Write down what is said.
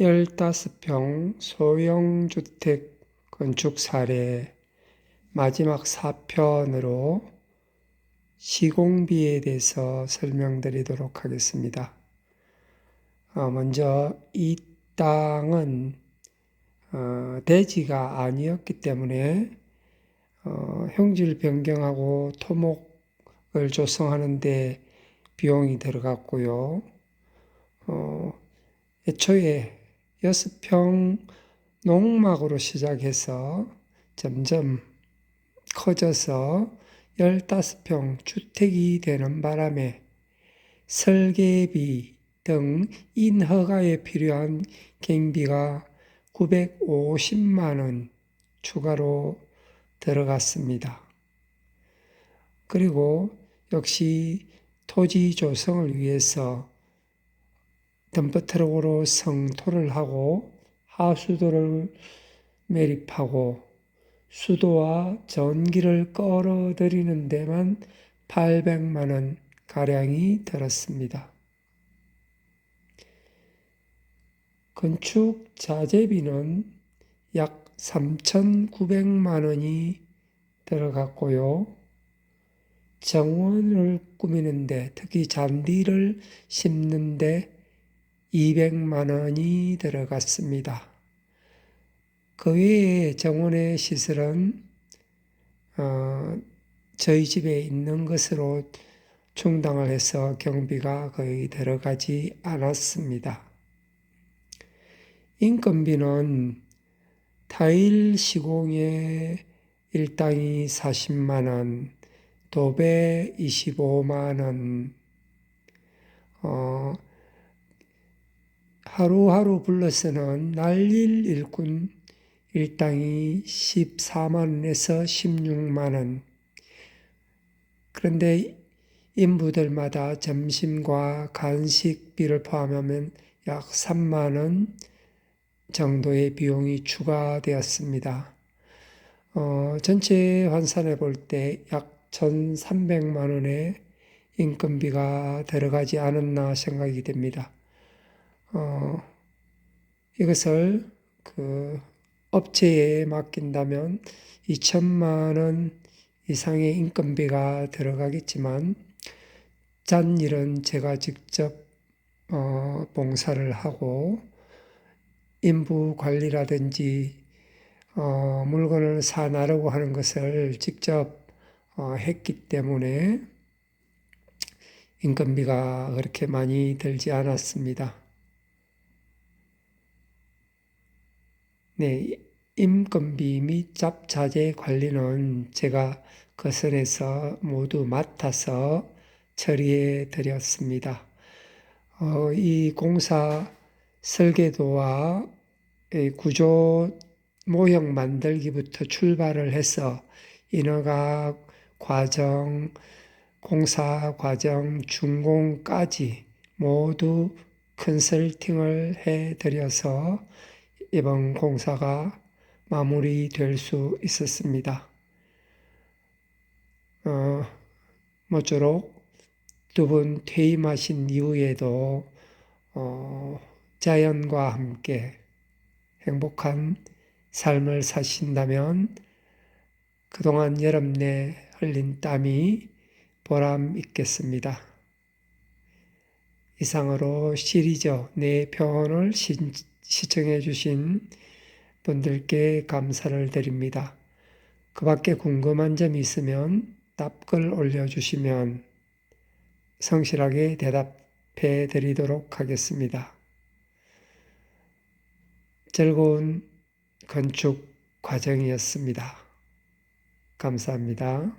15평 소형주택 건축 사례 마지막 4편으로 시공비에 대해서 설명드리도록 하겠습니다. 어, 먼저 이 땅은 어, 대지가 아니었기 때문에 어, 형질 변경하고 토목을 조성하는데 비용이 들어갔고요. 어, 애초에 여섯 평 농막으로 시작해서 점점 커져서 열다섯 평 주택이 되는 바람에 설계비 등 인허가에 필요한 경비가 950만 원 추가로 들어갔습니다. 그리고 역시 토지 조성을 위해서 덤프트럭으로 성토를 하고 하수도를 매립하고 수도와 전기를 끌어들이는 데만 800만 원 가량이 들었습니다. 건축 자재비는 약 3,900만 원이 들어갔고요. 정원을 꾸미는데 특히 잔디를 심는데 200만 원이 들어갔습니다. 그 외에 정원의 시설은 어, 저희 집에 있는 것으로 충당을 해서 경비가 거의 들어가지 않았습니다. 인건비는 타일 시공에 일당이 40만 원, 도배 25만 원, 어, 하루하루 불러서는 날일 일꾼 일당이 14만 원에서 16만 원. 그런데 인부들마다 점심과 간식비를 포함하면 약 3만 원 정도의 비용이 추가되었습니다. 어, 전체 환산해 볼 때 약 1,300만 원의 인건비가 들어가지 않았나 생각이 됩니다. 어, 이것을 그 업체에 맡긴다면 2천만 원 이상의 인건비가 들어가겠지만 잔일은 제가 직접 어, 봉사를 하고 인부 관리라든지 어, 물건을 사나르고 하는 것을 직접 어, 했기 때문에 인건비가 그렇게 많이 들지 않았습니다. 네, 인건비 및 잡자재 관리는 제가 거선에서 모두 맡아서 처리해 드렸습니다. 어, 이 공사 설계도와 구조 모형 만들기부터 출발을 해서 인허가 과정, 공사 과정, 준공까지 모두 컨설팅을 해 드려서 이번 공사가 마무리될 수 있었습니다. 어, 모쪼록 두 분 퇴임하신 이후에도 어, 자연과 함께 행복한 삶을 사신다면 그동안 여름 내 흘린 땀이 보람 있겠습니다. 이상으로 시리즈 내 표현을 시청해 주신 분들께 감사를 드립니다. 그 밖에 궁금한 점이 있으면 답글 올려주시면 성실하게 대답해 드리도록 하겠습니다. 즐거운 건축 과정이었습니다. 감사합니다.